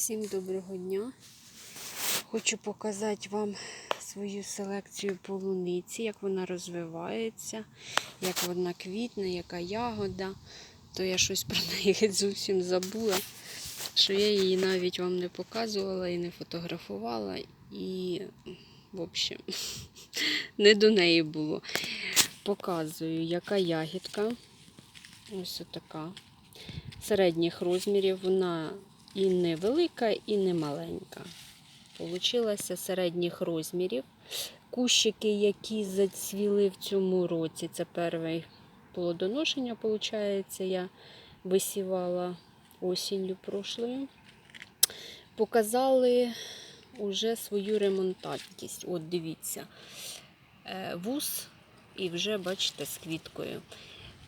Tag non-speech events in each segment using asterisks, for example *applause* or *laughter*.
Всім доброго дня. Хочу показати вам свою селекцію полуниці, як вона розвивається, як вона квітне, яка ягода. То я щось про неї *laughs* зовсім забула, що я її навіть вам не показувала і не фотографувала. І, в общем, *laughs* не до неї було. Показую, яка ягідка. Ось така. Середніх розмірів. Вона і не велика, і не маленька. Получилася середніх розмірів. Кущики, які зацвіли в цьому році, це перше плодоношення, виходить, я висівала осінню прошлою. Показали вже свою ремонтантність. От дивіться, е, вуз і вже, бачите, з квіткою.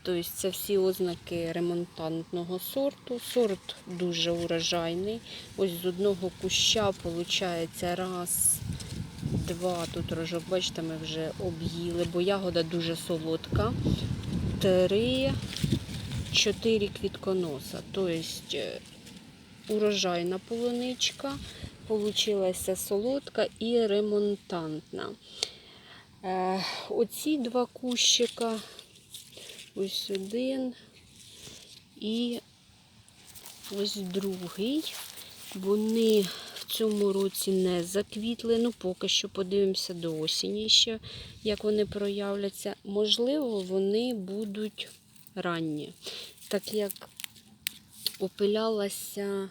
Тобто це всі ознаки ремонтантного сорту. Сорт дуже урожайний. Ось з одного куща виходить раз, два. Тут рожок, бачите, ми вже об'їли, бо ягода дуже солодка. Три, чотири квітконоса. Тобто е, урожайна полуничка. Получилася солодка і ремонтантна. Е, Оці два кущика. Ось один і ось другий. Вони в цьому році не заквітли. Ну, поки що подивимося до осені ще, як вони проявляться. Можливо, вони будуть ранні. Так як опилялася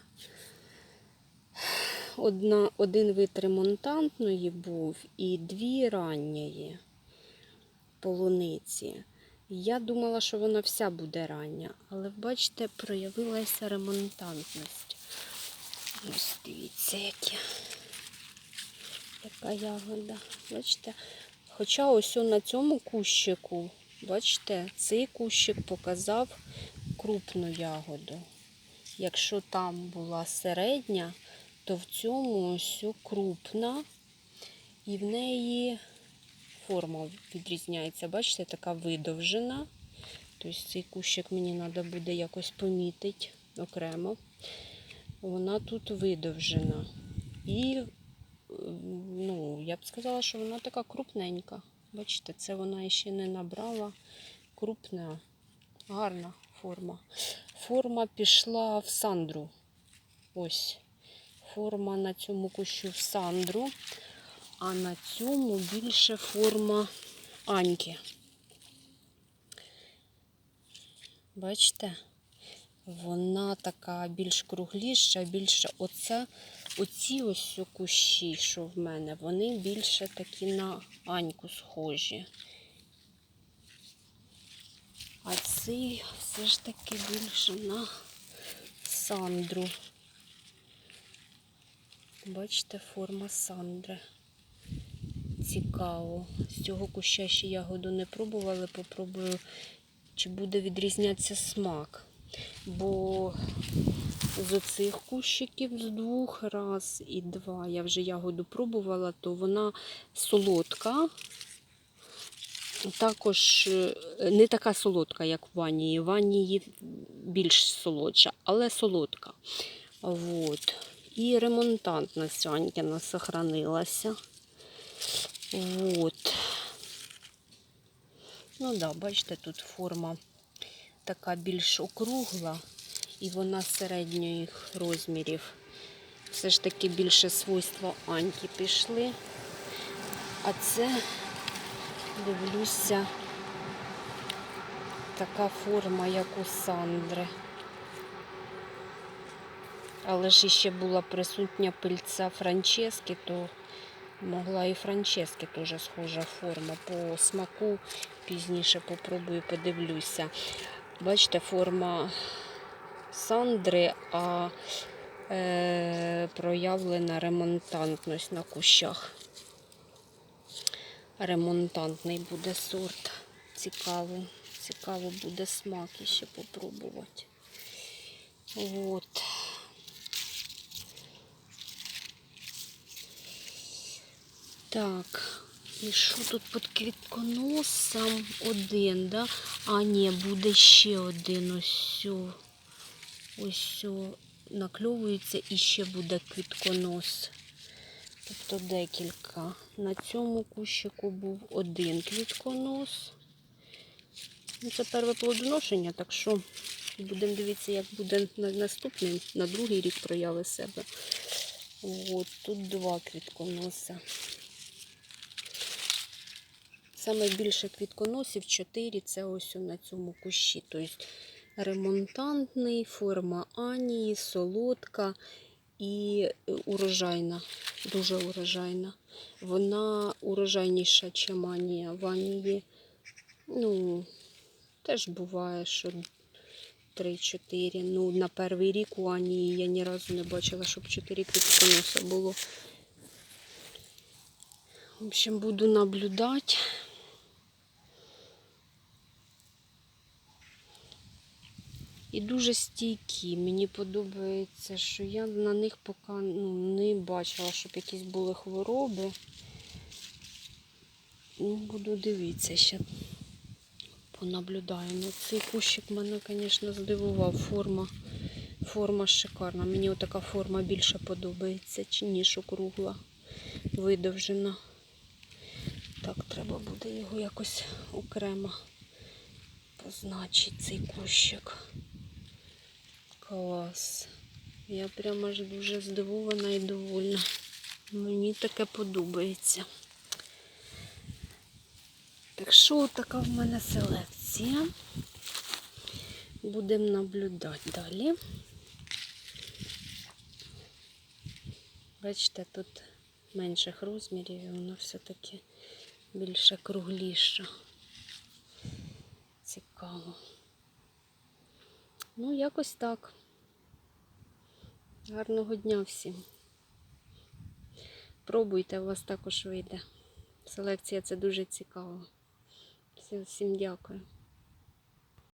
одна, один вид ремонтантної був і дві ранньої полуниці. Я думала, що вона вся буде рання, але бачите, проявилася ремонтантність. Ось дивіться, які. яка ягода. Бачите? Хоча ось на цьому кущику, бачите, цей кущик показав крупну ягоду. Якщо там була середня, то в цьому ось крупна і в неї форма відрізняється. Бачите, така видовжена. Тобто цей кущик мені треба буде якось помітити окремо. Вона тут видовжена. І, ну, я б сказала, що вона така крупненька. Бачите, це вона ще не набрала. Крупна, гарна форма. Форма пішла в сандру. Ось. Форма на цьому кущу в сандру. А на цьому більше форма Аньки. Бачите? Вона така більш кругліша, більше оця, оці ось кущі, що в мене, вони більше такі на Аньку схожі. А цей все ж таки більше на Сандру. Бачите, форма Сандри цікаво. З цього куща ще ягоду не пробували, попробую, чи буде відрізнятися смак. Бо з оцих кущиків з двох раз і два я вже ягоду пробувала, то вона солодка. Також не така солодка, як в ванії. В ванії більш солодша, але солодка. Вот. І ремонтантність Анькіна сохранилася. Вот. Ну да, бачите, тут форма така більш округла, і вона середніх розмірів. Все ж таки більше свойства аньки пішли. А це, дивлюся, така форма, як у Сандри. Але ж іще була присутня пильця Франчески, то Могла і Франчески теж схожа форма. По смаку пізніше попробую, подивлюся. Бачите, форма Сандри, а е, проявлена ремонтантність на кущах. Ремонтантний буде сорт. Цікаво, цікаво буде смак ще попробувати. От. Так, і що тут під квітконосом? Один, да? А, ні, буде ще один ось. Ось. накльовується і ще буде квітконос. Тобто декілька. На цьому кущику був один квітконос. Ну, Це перше плодоношення, так що будемо дивитися, як буде на наступний, на другий рік прояви себе. От, тут два квітконоса. Саме більше квітконосів 4 це ось на цьому кущі. Тобто ремонтантний, форма Анії, солодка і урожайна, дуже урожайна. Вона урожайніша, ніж Анія. В Анії, ну, теж буває, що 3-4. Ну, на перший рік у Анії я ні разу не бачила, щоб 4 квітконоса було. В общем, буду наблюдати. І дуже стійкі. Мені подобається, що я на них поки ну, не бачила, щоб якісь були хвороби. Ну, буду дивитися ще. Понаблюдаю. Ну, цей кущик мене, звісно, здивував. Форма, форма шикарна. Мені отака форма більше подобається, ніж округла, видовжена. Так, треба буде його якось окремо позначити, цей кущик. Клас. Я прямо аж дуже здивована і довольна. Мені таке подобається. Так що така в мене селекція. Будемо наблюдати далі. Бачите, тут менших розмірів і воно все-таки більше кругліше. Цікаво. Ну, якось так. Гарного дня всім. Пробуйте, у вас також вийде. Селекція це дуже цікаво. Всім- дякую.